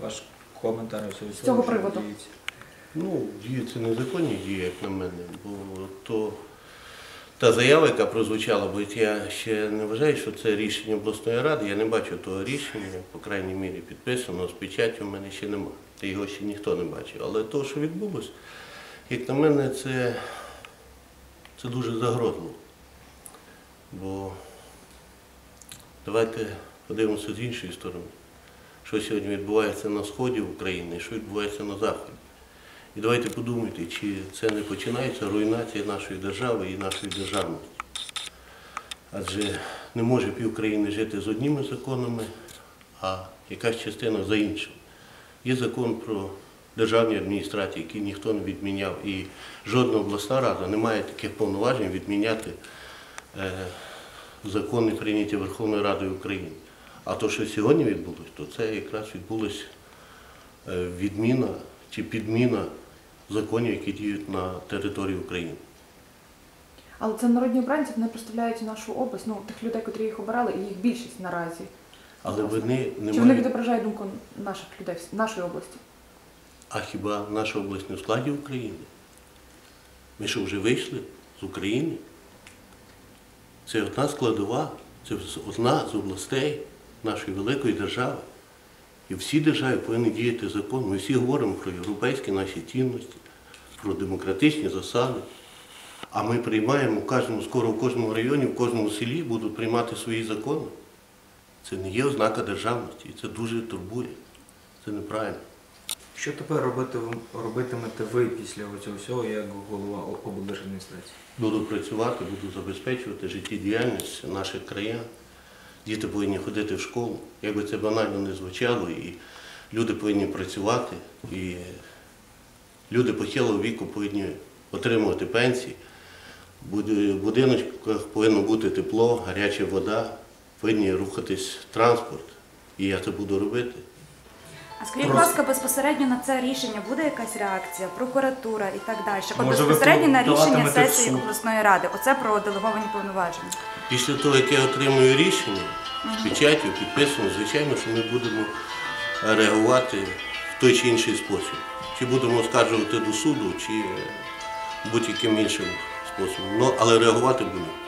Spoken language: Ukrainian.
Ваш коментар З цього приводу. Ну, дії це незаконні дії, як на мене, бо то та заява, яка прозвучала, бо я ще не вважаю, що це рішення обласної ради. Я не бачу того рішення, по крайній мірі, підписаного з печаттю в мене ще нема. Та його ще ніхто не бачив. Але то, що відбулося, як на мене, це, це дуже загрозливо. Бо давайте подивимося з іншої сторони, що сьогодні відбувається на сході України, що відбувається на заході. І давайте подумайте, чи це не починається руйнація нашої держави і нашої державності. Адже не може пів країни жити з одніми законами, а якась частина за іншим. Є закон про державні адміністрації, який ніхто не відміняв, і жодна обласна рада не має таких повноважень відміняти е, закони, прийняті Верховною Радою України. А то, що сьогодні відбулося, то це якраз відбулося е, відміна чи підміна законів, які діють на території України. Але це народні обранці, вони представляють нашу область, ну тих людей, котрі їх обирали, і їх більшість наразі. Але вони не Чи вони мають. відображають думку наших людей, нашої області? А хіба наша область не в складі України? Ми що вже вийшли з України? Це одна складова, це одна з областей нашої великої держави. І всі держави повинні діяти закон. Ми всі говоримо про європейські наші цінності, про демократичні засади. А ми приймаємо в кожному, скоро в кожному районі, в кожному селі будуть приймати свої закони. Це не є ознака державності, і це дуже турбує. Це неправильно. Що тепер робити, робитимете ви після цього всього як голова облдержадміністрації? Буду працювати, буду забезпечувати життєдіяльність наших краян. Діти повинні ходити в школу. Як би це банально не звучало, і люди повинні працювати, і люди похилого віку повинні отримувати пенсії. В будиночках повинно бути тепло, гаряча вода, повинні рухатись транспорт. І я це буду робити. А скажіть, будь ласка, безпосередньо на це рішення буде якась реакція, прокуратура і так далі? От Може, безпосередньо на рішення сесії обласної ради. Оце про делеговані повноваження. Після того, як я отримую рішення з печаттю, підписано, звичайно, що ми будемо реагувати в той чи інший спосіб. Чи будемо оскаржувати до суду, чи будь-яким іншим способом. Ну, але реагувати будемо.